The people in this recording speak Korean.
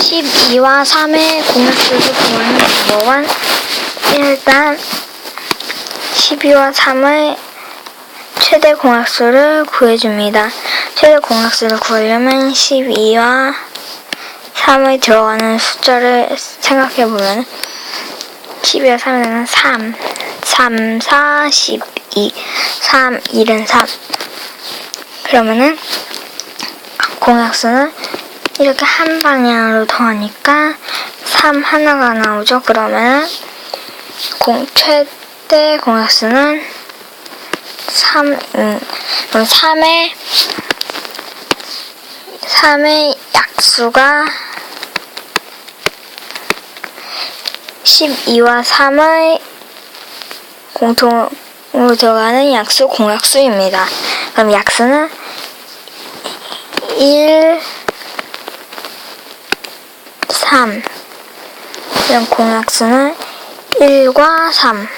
12와 3의 공약수를 구하는 방법은 일단 12와 3의 최대 공약수를 구해줍니다. 최대 공약수를 구하려면 12와 3에 들어가는 숫자를 생각해보면 12와 3에는 3, 3, 4, 12, 3, 1은 3 그러면은 공약수는 이렇게 한 방향으로 더하니까 3 하나가 나오죠. 그러면 공, 최대 공약수는 3, 음, 그럼 3의 3의 약수가 12와 3의 공통으로 들어가는 약수 공약수입니다. 그럼 약수는 1, 3 이런 공약수는 1과 3